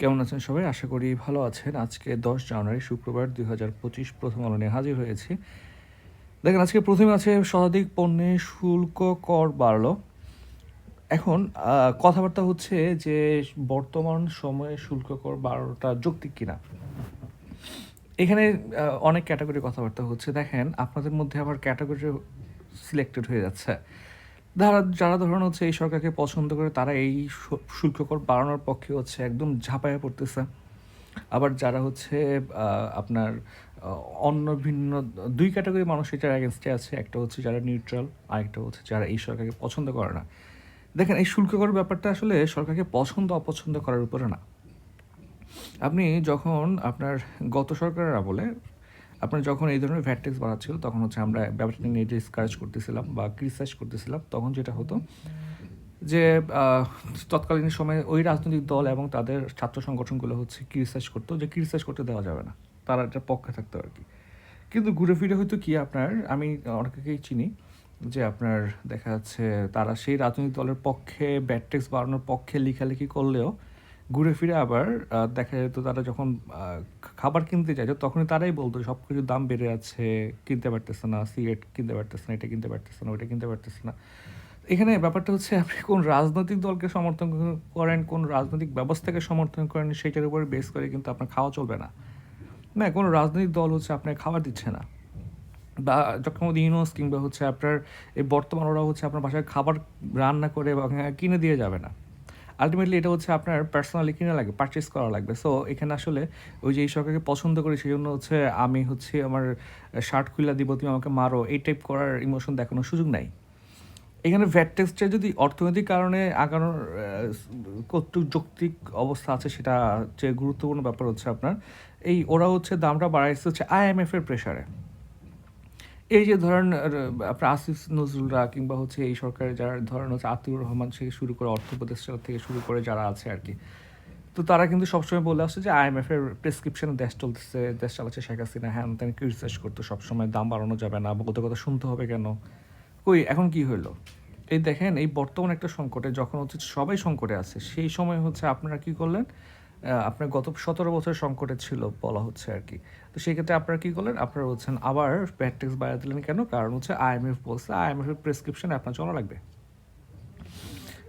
কেমন আছেন সবাই? আশা করি ভালো আছেন। আজকে দশ জানুয়ারি, শুক্রবার দুই হাজার পঁচিশ প্রথম আলো নিয়ে হাজির হয়েছি। দেখেন, আজকে প্রথমে আছে শতাধিক পণ্যে শুল্ক কর বাড়লো। এখন কথাবার্তা হচ্ছে যে বর্তমান সময়ে শুল্ক কর বাড়ানোটা যৌক্তিক কিনা? এখানে অনেক ক্যাটাগরি কথাবার্তা হচ্ছে। দেখেন, আপনাদের মধ্যে আবার ক্যাটাগরি সিলেক্টেড হয়ে যাচ্ছে। যারা যারা ধরুন হচ্ছে এই সরকারকে পছন্দ করে, তারা এই শুল্ক কর বাড়ানোর পক্ষে হচ্ছে একদম ঝাঁপায়া পড়তেছে। আবার যারা হচ্ছে আপনার অন্য ভিন্ন, দুই ক্যাটাগরি মানুষ এটার অ্যাগেনস্টে আছে। একটা হচ্ছে যারা নিউট্রাল আরেকটা হচ্ছে যারা এই সরকারকে পছন্দ করে না। দেখেন, এই শুল্ক কর ব্যাপারটা আসলে সরকারকে পছন্দ, অপছন্দ করার উপরে না। আপনি যখন আপনার গত সরকারের আমলে আপনার যখন এই ধরনের ভ্যাট ট্যাক্স বাড়াচ্ছিল তখন হচ্ছে আমরা ব্যাপারটা নিয়ে ডিসকারেজ করতেছিলাম বা ক্রিটিসাইজ করতেছিলাম। তখন যেটা হতো যে তৎকালীন সময়ে ওই রাজনৈতিক দল এবং তাদের ছাত্র সংগঠনগুলো হচ্ছে ক্রিটিসাইজ করতো যে ক্রিটিসাইজ করতে দেওয়া যাবে না। তারা এটার পক্ষে থাকতো আর কি। কিন্তু ঘুরে ফিরে হয়তো কি আপনার, আমি অনেকেই চিনি যে আপনার দেখা যাচ্ছে তারা সেই রাজনৈতিক দলের পক্ষে ব্যাট ট্যাক্স বাড়ানোর পক্ষে লেখালেখি করলেও ঘুরে ফিরে আবার দেখা যেত তারা যখন খাবার কিনতে চাইতো, তখনই তারাই বলতো সব কিছুর দাম বেড়ে যাচ্ছে, কিনতে পারতেছে না, সিগারেট কিনতে পারতেছে না, এটা কিনতে পারতেছে না, ওইটা কিনতে পারতেছে না। এখানে ব্যাপারটা হচ্ছে, আপনি কোন রাজনৈতিক দলকে সমর্থন করেন, কোন রাজনৈতিক ব্যবস্থাকে সমর্থন করেন সেটার উপরে বেস করে কিন্তু আপনার খাওয়া চলবে না। না, কোনো রাজনৈতিক দল হচ্ছে আপনার খাবার দিচ্ছে না। বা যখন ইউনুস কিংবা হচ্ছে আপনার, এই বর্তমান ওরা হচ্ছে আপনার বাসায় খাবার রান্না করে বা কিনে দিয়ে যাবে না। আলটিমেটলি এটা হচ্ছে আপনার পার্সোনালি কিনে লাগবে পারচেস করা লাগবে। সো এখানে আসলে ওই যে এই সরকারকে পছন্দ করি সেই জন্য হচ্ছে আমি হচ্ছে আমার শার্ট খুলে দিব, তুমি আমাকে মারো, এই টাইপ করার ইমোশন দেখানোর সুযোগ নাই। এখানে ভ্যাট টেক্সটা যদি অর্থনৈতিক কারণে আগানোর কতটুকু যৌক্তিক অবস্থা আছে সেটা যে গুরুত্বপূর্ণ ব্যাপার হচ্ছে আপনার। এই ওরা হচ্ছে দামটা বাড়াইছে হচ্ছে আইএমএফ এর প্রেশারে এই যে ধরেন আপনার আসিফ নজরুলরা কিংবা হচ্ছে এই সরকারের যারা ধরেন হচ্ছে আতিউর রহমান থেকে শুরু করে অর্থ উপদেষ্টা থেকে শুরু করে যারা আছে আর কি, তো তারা কিন্তু সবসময় বলে আসছে যে আইএমএফ এর প্রেসক্রিপশনে দেশ চলতেছে, দেশ চালাচ্ছে শেখ হাসিনা। হ্যান ত্যান ক্রিটিসাইজ করতো, সবসময় দাম বাড়ানো যাবে না বলতে কথা শুনতে হবে কেন? কই, এখন কি হইল? এই দেখেন, এই বর্তমান একটা সংকটে যখন হচ্ছে সবাই সংকটে আছে, সেই সময় হচ্ছে আপনারা কি করলেন? আপনার গত সতেরো বছর সংকটে ছিল বলা হচ্ছে আর কি। তো সেই ক্ষেত্রে আপনারা কি করলেন? আপনারা হচ্ছেন আবার ব্যাট ট্যাক্স বাড়া দিলেন কেন? কারণ হচ্ছে আইএমএফ বলছে আইএমএফ এর প্রেসক্রিপশন আপনার চলা লাগবে।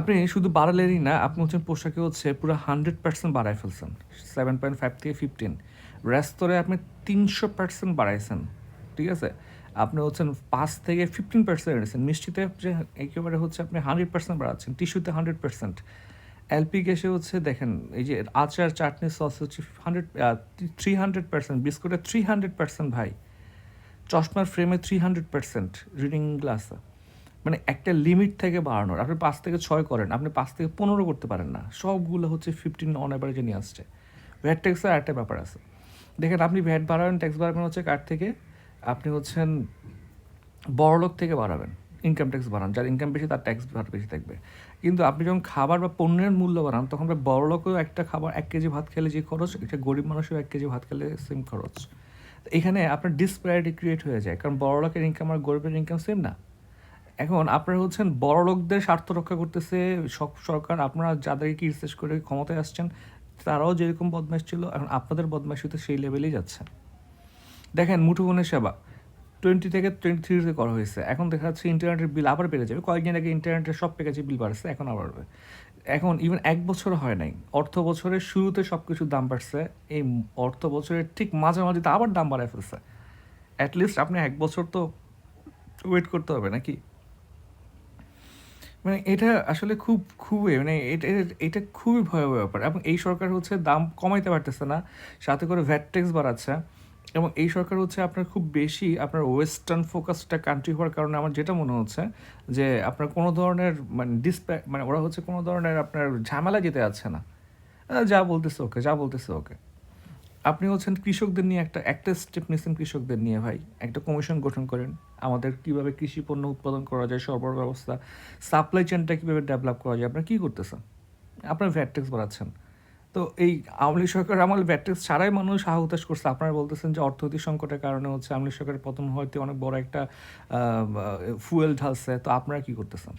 আপনি শুধু বাড়ালেনই না, আপনি হচ্ছেন পোশাকে হচ্ছে পুরো হান্ড্রেড পার্সেন্ট বাড়ায় ফেলছেন, সেভেন পয়েন্ট ফাইভ থেকে ফিফটিন। রেস্তোরে আপনি তিনশো পার্সেন্ট বাড়াইছেন, ঠিক আছে? আপনি হচ্ছেন পাঁচ থেকে ফিফটিন পার্সেন্ট এনেছেন। মিষ্টিতে একেবারে হচ্ছে আপনি হান্ড্রেড পার্সেন্ট বাড়াচ্ছেন, টিস্যুতে হান্ড্রেড পার্সেন্ট। এলপি গ্যাসে হচ্ছে দেখেন, এই যে আচার, চাটনি, সস হচ্ছে হান্ড্রেড থ্রি হান্ড্রেড পার্সেন্ট বিস্কুটে থ্রি হান্ড্রেড পার্সেন্ট ভাই। চশমার ফ্রেমে থ্রি হান্ড্রেড পার্সেন্ট রিডিং গ্লাসে মানে একটা লিমিট থেকে বাড়ানোর। আপনি পাঁচ থেকে ছয় করেন, আপনি পাঁচ থেকে পনেরো করতে পারেন না। সবগুলো হচ্ছে ফিফটিন অন অ্যাভারেজে নিয়ে আসছে। ভ্যাট ট্যাক্সের একটা ব্যাপার আছে। দেখেন, আপনি ভ্যাট বাড়াবেন ট্যাক্স বাড়াবেন হচ্ছে কার থেকে? আপনি হচ্ছেন বড়লোক থেকে বাড়াবেন। ইনকাম ট্যাক্স বাড়ান, যার ইনকাম বেশি তার ট্যাক্স বেশি থাকবে। কিন্তু আপনি যখন খাবার বা পণ্যের মূল্য বাড়ান, তখন বড়লোকেও একটা খাবার এক কেজি ভাত খেলে যে খরচ, এটা গরিব মানুষেও এক কেজি ভাত খেলে সেম খরচ। এখানে আপনার ডিসপ্যারিটি ক্রিয়েট হয়ে যায়, কারণ বড়লোকের ইনকাম আর গরিবের ইনকাম সেম না। এখন আপনারা হচ্ছেন বড় লোকদের স্বার্থ রক্ষা করতেছে, সব সরকার, আপনারা যাদেরকে কি রিসার্চ করে ক্ষমতায় আসছেন, তারাও যেরকম বদমাইশ ছিল, এখন আপনাদের বদমাইশিতে সেই লেভেলেই যাচ্ছে। দেখেন মুঠোফোনের সেবা। টোয়েন্টি থেকে টোয়েন্টি থ্রিতে করা হয়েছে। এখন দেখা যাচ্ছে ইন্টারনেটের বিল আবার বেড়ে যাবে। কয়েকদিন আগে ইন্টারনেটের সব প্যাকেজের বিল বাড়ছে, এখন আবার বাড়বে। এখন ইভেন এক বছর হয় নাই। অর্থ বছরের শুরুতে সব কিছুর দাম বাড়ছে, এই অর্থ বছরের ঠিক মাঝামাঝিতে আবার দাম বাড়ায় ফেলছে। অ্যাটলিস্ট আপনি এক বছর তো ওয়েট করতে হবে নাকি? মানে এটা আসলে খুব, খুবই মানে এটা- এটা খুবই ভয়াবহ ব্যাপার। এবং এই সরকার হচ্ছে দাম কমাইতে পারতেছে না, সাথে করে ভ্যাট ট্যাক্স বাড়াচ্ছে। এবং এই সরকার হচ্ছে আপনার খুব বেশি আপনার ওয়েস্টার্ন ফোকাসটা কান্ট্রি হওয়ার কারণে আমার যেটা মনে হচ্ছে যে আপনার কোনো ধরনের মানে ডিসপ্যা মানে ওরা হচ্ছে কোনো ধরনের আপনার ঝামেলা যেতে যাচ্ছে না। যা বলতেছে ওকে, যা বলতেছে ওকে। আপনি হচ্ছেন কৃষকদের নিয়ে একটা একটা স্টেপ নিয়েছেন কৃষকদের নিয়ে ভাই। একটা কমিশন গঠন করেন। আমাদের কীভাবে কৃষি পণ্য উৎপাদন করা যায়, সরবরাহ ব্যবস্থা সাপ্লাই চেনটা কীভাবে ডেভেলপ করা যায়, আপনারা কী করতেছেন? আপনার ভ্যাট ট্যাক্স বাড়াচ্ছেন। তো এই আওয়ামী লীগ সরকার আমলে ভ্যাট ট্যাক্স ছাড়াই মানুষ হা হুতাশ করছে। আপনারা বলতেছেন যে অর্থনৈতিক সংকটের কারণে হচ্ছে আওয়ামী লীগ সরকারের পতন হয়তো অনেক বড় একটা ফুয়েল ঢালছে। তো আপনারা কি করতেছেন?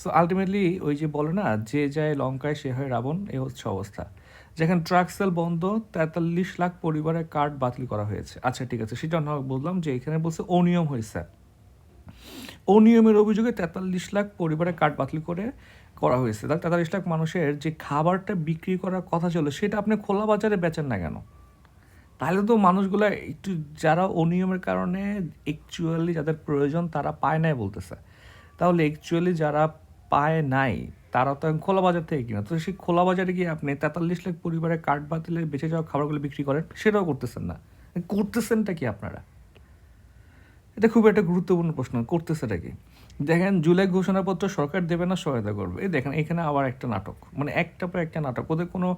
সো আলটিমেটলি ওই যে বলে না, যে যায় লঙ্কায় সে হয় রাবণ, এ হচ্ছে অবস্থা। যেখানে ট্রাক সেল বন্ধ, তেতাল্লিশ লাখ পরিবারের কার্ড বাতিল করা হয়েছে। আচ্ছা ঠিক আছে, সেটা না বললাম যে এখানে বলছে অনিয়ম হয়েছে। অনিয়মের অভিযোগে তেতাল্লিশ লাখ পরিবারের কার্ড বাতিল করে করা হয়েছে। তার তেতাল্লিশ লাখ মানুষের যে খাবারটা বিক্রি করার কথা ছিল, সেটা আপনি খোলা বাজারে বেচেন না কেন? তাহলে তো মানুষগুলো একটু, যারা অনিয়মের কারণে অ্যাকচুয়ালি যাদের প্রয়োজন তারা পায় নাই বলতেছে। তাহলে অ্যাকচুয়ালি যারা পায় নাই, তারা তো খোলা বাজার থেকে কিনা। তো সেই খোলা বাজারে গিয়ে আপনি তেতাল্লিশ লাখ পরিবারের কার্ড বাতিলে বেঁচে যাওয়া খাবারগুলো বিক্রি করেন, সেটাও করতেছেন না। করতেছেনটা কি আপনারা? এটা খুব একটা গুরুত্বপূর্ণ প্রশ্ন, করতেছেটা কি? দেখেন, জুলাই ঘোষণাপত্র সরকার দেবে না, সহায়তা করবে। এই দেখেন, এখানে আবার একটা নাটক। মানে একটা পর একটা নাটক। ওদের কোনো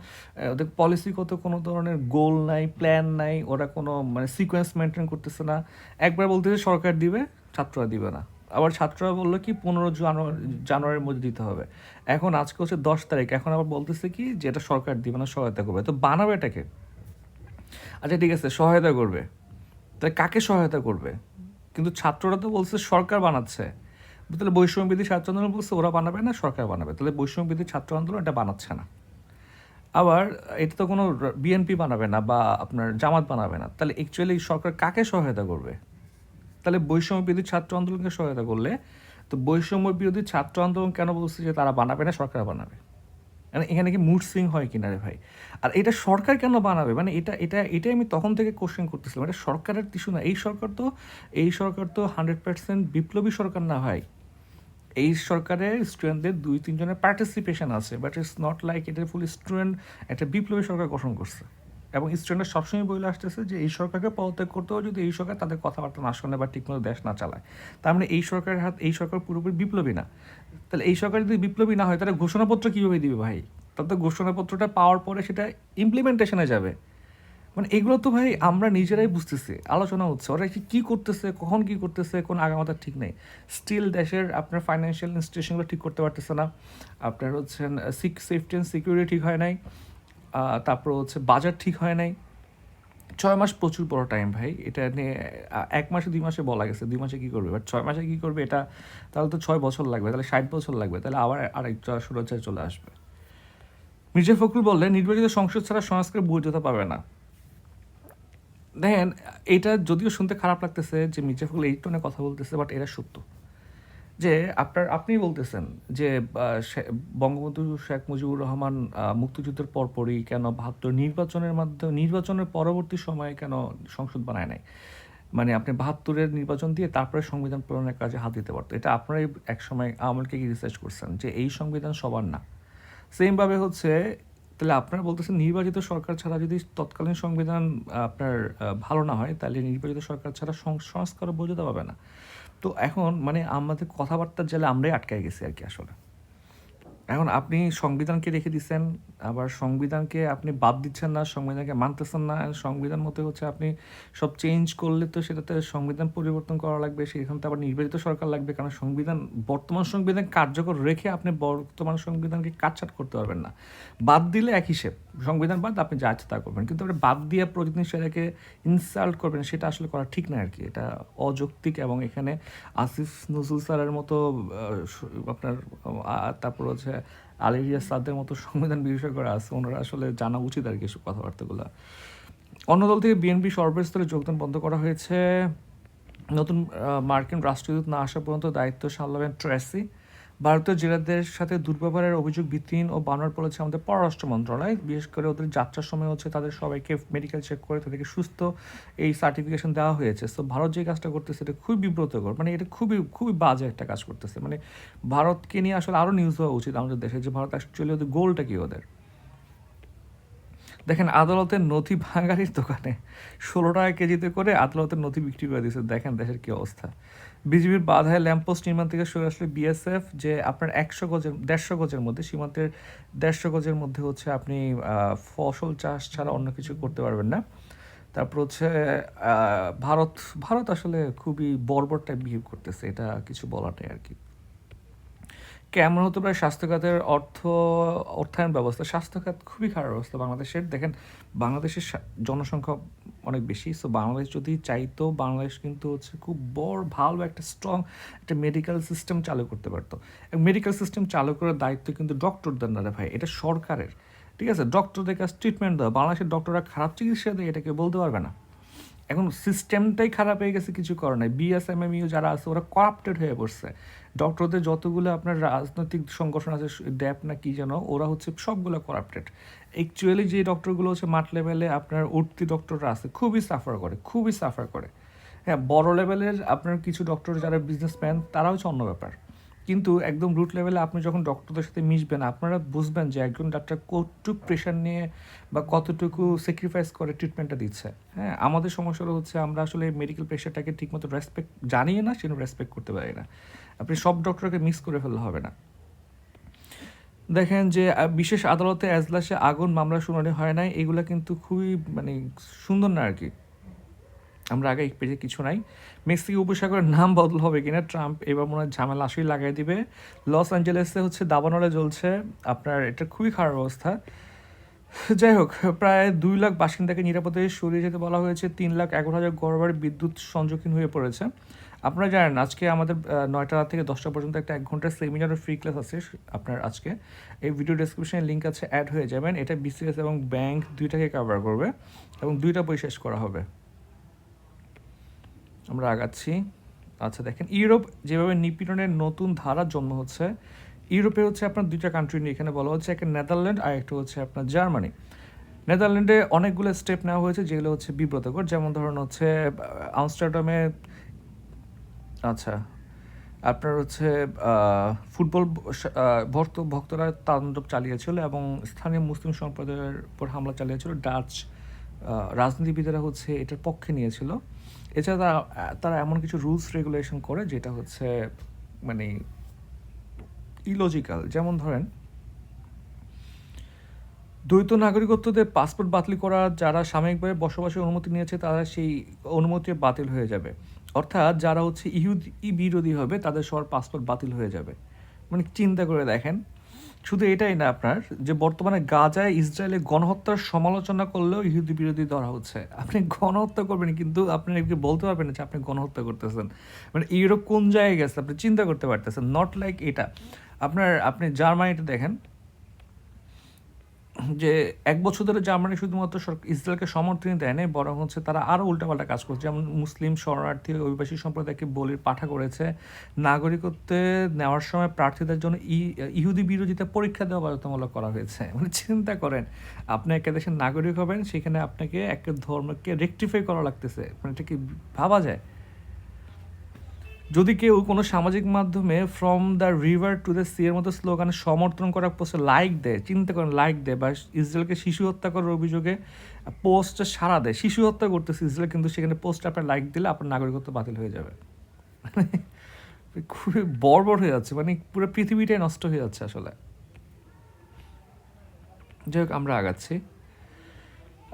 ওদের পলিসিগত কোনো ধরনের গোল নাই প্ল্যান নাই, ওরা কোনো মানে সিকোয়েন্স মেনটেন করতেছে না। একবার বলতেছে, সরকার দিবে, ছাত্ররা দিবে না। আবার ছাত্ররা বলল কি, পনেরো জানুয়ারি, জানুয়ারির মধ্যে দিতে হবে। এখন আজকে হচ্ছে দশ তারিখ। এখন আবার বলতেছে কি, যে এটা সরকার দিবে না, সহায়তা করবে। তো বানাবে এটাকে? আচ্ছা ঠিক আছে, সহায়তা করবে। তাহলে কাকে সহায়তা করবে? কিন্তু ছাত্ররা তো বলছে, সরকার বানাচ্ছে। তাহলে বৈষম্য বিধি ছাত্র আন্দোলন বলছে, ওরা বানাবে না, সরকার বানাবে। তাহলে বৈষম্য বিধি ছাত্র আন্দোলন এটা বানাচ্ছে না। আবার এটা তো কোনো বিএনপি বানাবে না বা আপনার জামাত বানাবে না। তাহলে অ্যাকচুয়ালি সরকার কাকে সহায়তা করবে? তাহলে বৈষম্য বিরোধী ছাত্র আন্দোলনকে সহায়তা করলে, তো বৈষম্য বিরোধী ছাত্র আন্দোলন কেন বলছে যে তারা বানাবে না, সরকার বানাবে? মানে এখানে কি মুড সুইং হয় কিনা রে ভাই? আর এটা সরকার কেন বানাবে? মানে এটা এটা, এটাই আমি তখন থেকে কোশ্চেন করতেছিলাম। এটা সরকারের টিস্যু না। এই সরকার তো, এই সরকার তো হান্ড্রেড পার্সেন্ট বিপ্লবী সরকার না ভাই। এই সরকারের স্টুডেন্টদের দুই তিনজনের পার্টিসিপেশন আছে বাট ইটস নট লাইক এটা ফুল স্টুডেন্ট একটা বিপ্লবী সরকার গঠন করছে। এবং স্টুডেন্টরা সবসময় বলে আসতেছে যে, এই সরকারকে পদত্যাগ করতেও যদি এই সরকার তাদের কথাবার্তা না শোনে বা ঠিকমতো দেশ না চালায়। তার মানে এই সরকারের হাত, এই সরকার পুরোপুরি বিপ্লবী না। তাহলে এই সরকার যদি বিপ্লবী না হয়, তাহলে ঘোষণাপত্র কীভাবে দিবে ভাই? তার তো ঘোষণাপত্রটা পাওয়ার পরে সেটা ইমপ্লিমেন্টেশনে যাবে। মানে এগুলো তো ভাই আমরা নিজেরাই বুঝতেছি, আলোচনা হচ্ছে। ওরা কি করতেছে, কখন কি করতেছে, কোন আগামাতা ঠিক নেই। স্টিল দেশের আপনার ফাইন্যান্সিয়াল ইনস্টিটিউশনগুলো ঠিক করতে পারতেছে না। আপনার হচ্ছেন সিক সেফটি অ্যান্ড সিকিউরিটি ঠিক হয় নাই। তারপর হচ্ছে বাজার ঠিক হয় নাই। ছয় মাস প্রচুর বড় টাইম ভাই। এটা নিয়ে এক মাসে দুই মাসে বলা গেছে, দুই মাসে কী করবে? বাট ছয় মাসে কী করবে এটা, তাহলে তো ছয় বছর লাগবে, তাহলে ষাট বছর লাগবে, তাহলে আবার আরেকটা সুরক্ষায় চলে আসবে। মির্জা ফখরুল বললেন, নির্বাচিত সংসদ ছাড়া সংস্কার বৈধতা পাবে না। দেখেন, এটা যদিও শুনতে খারাপ লাগতেছে যে মির্জা ফখরুল এই টোনে কথা বলতেছে বাট এটা সত্য। যে আপনার, আপনি বলতেছেন যে বঙ্গবন্ধু শেখ মুজিবুর রহমান মুক্তিযুদ্ধের পরপরই কেন বাহাত্তর নির্বাচনের মাধ্যমে, নির্বাচনের পরবর্তী সময়ে কেন সংসদ বানায় নাই? মানে আপনি বাহাত্তরের নির্বাচন দিয়ে তারপরে সংবিধান প্রণয়নের কাজে হাত দিতে পারতো এটা আপনারাই এক সময় আমাকে কি রিসার্চ করছেন যে এই সংবিধান সবার না। সেমভাবে হচ্ছে, তাহলে আপনারা বলতেছেন নির্বাচিত সরকার ছাড়া যদি তৎকালীন সংবিধান আপনার ভালো না হয়, তাহলে নির্বাচিত সরকার ছাড়া সংস্কার বোঝাতে পাবে না। তো এখন মানে আমাদের কথাবার্তার জেলে আমরাই আটকায় গেছি আর কি আসলে। এখন আপনি সংবিধানকে রেখে দিচ্ছেন আবার সংবিধানকে আপনি বাদ দিচ্ছেন না, সংবিধানকে মানতেছেন না, সংবিধান মতে হচ্ছে আপনি সব চেঞ্জ করলে তো সেটাতে সংবিধান পরিবর্তন করা লাগবে, সেখান থেকে আবার নির্বাচিত সরকার লাগবে, কারণ সংবিধান, বর্তমান সংবিধান কার্যকর রেখে আপনি বর্তমান সংবিধানকে কাটছাট করতে পারবেন না। বাদ দিলে এক হিসেব, সংবিধান বাদ, আপনি যা আছে তা করবেন, কিন্তু আপনি বাদ দিয়ে প্রতিদিন সেটাকে ইনসাল্ট করবেন, সেটা আসলে করা ঠিক না আর কি এটা অযৌক্তিক এবং এখানে আসিফ নজরুল স্যারের মতো আপনার তারপর হচ্ছে আলিরিয়া সাদের মতো সংবিধান বিশেষজ্ঞরা আছে, ওনারা আসলে জানা উচিত আর কি এসব কথাবার্তাগুলো। অন্য দল থেকে বিএনপি সর্বস্তরে যোগদান বন্ধ করা হয়েছে। নতুন মার্কিন রাষ্ট্রদূত না আসা পর্যন্ত দায়িত্ব সামলাবেন ট্রেসি। ভারতীয় জেলাদের সাথে দুর্ব্যবহারের অভিযোগ ভিত্তিহীন ও বানর বলেছে আমাদের পররাষ্ট্র মন্ত্রণালয়। বিশেষ করে ওদের যাত্রার সময় হচ্ছে তাদের সবাইকে মেডিকেল চেক করে তাদেরকে সুস্থ এই সার্টিফিকেশন দেওয়া হয়েছে। তো ভারত যে কাজটা করতেছে এটা খুবই বিব্রতকর। মানে এটা খুবই খুবই বাজে একটা কাজ করতেছে। মানে ভারতকে নিয়ে আসলে আরও নিউজ হওয়া উচিত আমাদের দেশে যে ভারত অ্যাকচুয়ালি ওদের গোলটা কি ওদের? দেখেন, আদালতের নথি বাঙালির দোকানে ষোলো টাকা কেজিতে করে আদালতের নথি বিক্রি করে দিয়েছে। দেখেন দেশের কি অবস্থা। বিজিবির বাধায় ল্যাম্পোস্ট নির্মাণ থেকে সরে আসলে বিএসএফ, যে আপনার একশো গজের, দেড়শো গজের মধ্যে, সীমান্তের দেড়শো গজের মধ্যে হচ্ছে আপনি ফসল চাষ ছাড়া অন্য কিছু করতে পারবেন না। তারপর হচ্ছে ভারত ভারত আসলে খুবই বর্বর টাইপ বিহেভ করতেছে, এটা কিছু বলার নেই আর কি কেমন হতে পারে স্বাস্থ্যখাতের অর্থ, অর্থায়ন ব্যবস্থা? স্বাস্থ্যখাত খুবই খারাপ অবস্থা বাংলাদেশের। দেখেন, বাংলাদেশের জনসংখ্যা অনেক বেশি। সো বাংলাদেশ যদি চাইতো, বাংলাদেশ কিন্তু হচ্ছে খুব বড়, ভালো একটা স্ট্রং একটা মেডিকেল সিস্টেম চালু করতে পারতো। মেডিকেল সিস্টেম চালু করার দায়িত্ব কিন্তু ডক্টরদের না রে ভাই, এটা সরকারের। ঠিক আছে? ডক্টরদের কাছে ট্রিটমেন্ট দেওয়া, বাংলাদেশের ডক্টররা খারাপ চিকিৎসা দেয় এটাকে বলতে পারবে না। এখন সিস্টেমটাই খারাপ হয়ে গেছে, কিছু করে নাই। বিএসএমএমইউ যারা আছে, ওরা করাপ্টেড হয়ে পড়ছে। ডক্টরদের যতগুলো আপনার রাজনৈতিক সংগঠন আছে ড্যাপ না কি যেন, ওরা হচ্ছে সবগুলো করাপ্টেড অ্যাকচুয়ালি যে ডক্টরগুলো হচ্ছে মাঠ লেভেলে আপনার উঠতি ডক্টররা আছে, খুবই সাফার করে, খুবই সাফার করে। হ্যাঁ বড় লেভেলের আপনার কিছু ডক্টর যারা বিজনেসম্যান তারা হচ্ছে অন্য ব্যাপার। কিন্তু একদম রুট লেভেলে আপনি যখন ডক্টরদের সাথে মিশবেন, আপনারা বুঝবেন যে একজন ডাক্তার কতটুকু প্রেশার নিয়ে বা কতটুকু স্যাক্রিফাইস করে ট্রিটমেন্টটা দিচ্ছে। হ্যাঁ আমাদের সমস্যাটা হচ্ছে আমরা আসলে মেডিকেল প্রেশারটাকে ঠিকমতো রেসপেক্ট জানিয়ে না সেটা রেসপেক্ট করতে পারি না। আপনি সব ডক্টরকে মিস করে ফেললে হবে না। দেখেন যে বিশেষ আদালতে এজলাসে আগুন, মামলা, শুনানি হয় নাই, এগুলো কিন্তু খুবই মানে সুন্দর না আর কি। আমরা আগে এই পেজে কিছু নাই। মেক্সিকো উপসাগরের নাম বদল হবে কিনা, ট্রাম্প এবার মনে হয় ঝামেলা আসলেই লাগাই দিবে। লস অ্যাঞ্জেলেসে হচ্ছে দাবানলে জ্বলছে। আপনার এটা খুবই খারাপ অবস্থা। যাই হোক, প্রায় দুই লাখ বাসিন্দাকে নিরাপদে সরিয়ে যেতে বলা হয়েছে। তিন লাখ এগারো হাজার গড়বাড়ি বিদ্যুৎ সংযোগহীন হয়ে পড়েছে। আপনারা জানেন, আজকে আমাদের নয়টা থেকে দশটা পর্যন্ত একটা এক ঘণ্টার সেমিনারের ফ্রি ক্লাস আছে আপনার আজকে। এই ভিডিও ডেসক্রিপশনে লিঙ্ক আছে অ্যাড হয়ে যাবেন। এটা বিসিএস এবং ব্যাংক দুইটাকে কভার করবে এবং দুইটা বই শেষ করা হবে। আমরা আগাচ্ছি। আচ্ছা দেখেন, ইউরোপ যেভাবে নিপীড়নের নতুন ধারা জন্ম হচ্ছে, ইউরোপে হচ্ছে আপনার দুইটা কান্ট্রি নিয়ে। এখানে বলা হচ্ছে একটা নেদারল্যান্ড আর একটা হচ্ছে আপনার জার্মানি নেদারল্যান্ডে অনেকগুলো স্টেপ নেওয়া হয়েছে, যেগুলো হচ্ছে বিব্রতকর। যেমন ধরুন হচ্ছে আমস্টারডামে আচ্ছা আপনার হচ্ছে ফুটবল ভক্ত, ভক্তরা তাণ্ডব চালিয়েছিল এবং স্থানীয় মুসলিম সম্প্রদায়ের উপর হামলা চালিয়েছিল। ডাচ রাজনীতিবিদেরা হচ্ছে এটার পক্ষে নিয়েছিল। এছাড়া তারা এমন কিছু রুলস রেগুলেশন করে যেটা হচ্ছে মানে ইলজিক্যাল যেমন ধরেন, দ্বৈত নাগরিকত্বদের পাসপোর্ট বাতিল করা, যারা সাময়িকভাবে বসবাসের অনুমতি নিয়েছে, তারা সেই অনুমতি বাতিল হয়ে যাবে। অর্থাৎ যারা হচ্ছে ইহুদি, বিরোধী হবে, তাদের সবার পাসপোর্ট বাতিল হয়ে যাবে। মানে চিন্তা করে দেখেন শুধু এটাই না আপনার, যে বর্তমানে গাজায় ইসরায়েলে গণহত্যার সমালোচনা করলেও ইহুদি বিরোধী ধরা হচ্ছে। আপনি গণহত্যা করবেন, কিন্তু আপনি একে বলতে পারবেন না যে আপনি গণহত্যা করতেছেন। মানে ইউরোপ কোন জায়গায় গেছে আপনি চিন্তা করতে পারতেছেন নট লাইক এটা। আপনার, আপনি জার্মানিতে দেখেন যে এক বছর ধরে জার্মানি শুধুমাত্র ইসরায়েলকে সমর্থন দেয় নাই, বরং হচ্ছে তারা আরও উল্টাপাল্টা কাজ করছে। যেমন মুসলিম শরণার্থী অভিবাসী সম্প্রদায়কে বলির পাঠা করেছে। নাগরিকত্বে নেওয়ার সময় প্রার্থীদের জন্য ইহুদি বিরোধিতা পরীক্ষা দেওয়া বাধ্যতামূলক করা হয়েছে। মানে চিন্তা করেন, আপনি একটা দেশের নাগরিক হবেন, সেখানে আপনাকে একটা ধর্মকে রেকটিফাই করা লাগতেছে। মানে এটা কি ভাবা যায়? যদি কেউ কোনো সামাজিক মাধ্যমে from the river to the sea এর মতো স্লোগানে সমর্থন করা পোস্টে লাইক দেয়, চিন্তা করেন লাইক দেয় বা ইসরায়েলকে শিশু হত্যা করার অভিযোগে পোস্টে সারা দেয়, শিশু হত্যা করতেছে ইসরায়েল, কিন্তু সেখানে পোস্টে আপনার লাইক দিলে আপনার নাগরিকত্ব বাতিল হয়ে যাবে। খুবই বড় হয়ে যাচ্ছে মানে পুরো পৃথিবীটাই নষ্ট হয়ে যাচ্ছে আসলে। যাই হোক, আমরা আগাচ্ছি।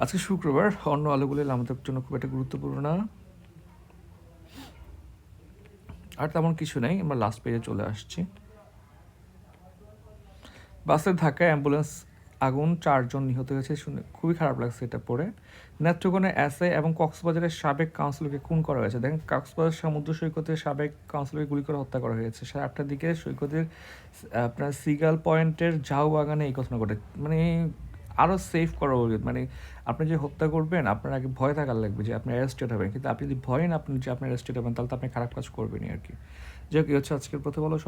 আজকে শুক্রবার, অন্য আলোগুলো আমাদের জন্য খুব একটা গুরুত্বপূর্ণ না। আর তেমন কিছু নেই, আমরা লাস্ট পেজে চলে আসছি। বাসের ধাক্কায় অ্যাম্বুলেন্স আগুন, চারজন নিহত হয়েছে, শুনে খুবই খারাপ লাগছে এটা পড়ে। নেত্রকোণে এসএ এবং কক্সবাজারের সাবেক কাউন্সিলরকে খুন করা হয়েছে। দেখেন, কক্সবাজার সমুদ্র সৈকতে সাবেক কাউন্সিলরকে গুলি করে হত্যা করা হয়েছে। সাড়ে আটটার দিকে সৈকতের আপনার সিগাল পয়েন্টের ঝাউ বাগানে এই ঘটনা ঘটে। মানে আরও সেফ করা উচিত। মানে আপনি যে হত্যা করবেন, আপনার আগে ভয় থাকার লাগবে যে আপনি অ্যারেস্টেড হবেন। কিন্তু আপনি যদি ভয় না আপনি যে আপনি অ্যারেস্টেড হবেন, তাহলে তো আপনি খারাপ কাজ করবেনই আর কি। যাই হোক হচ্ছে আজকের প্রথম বলো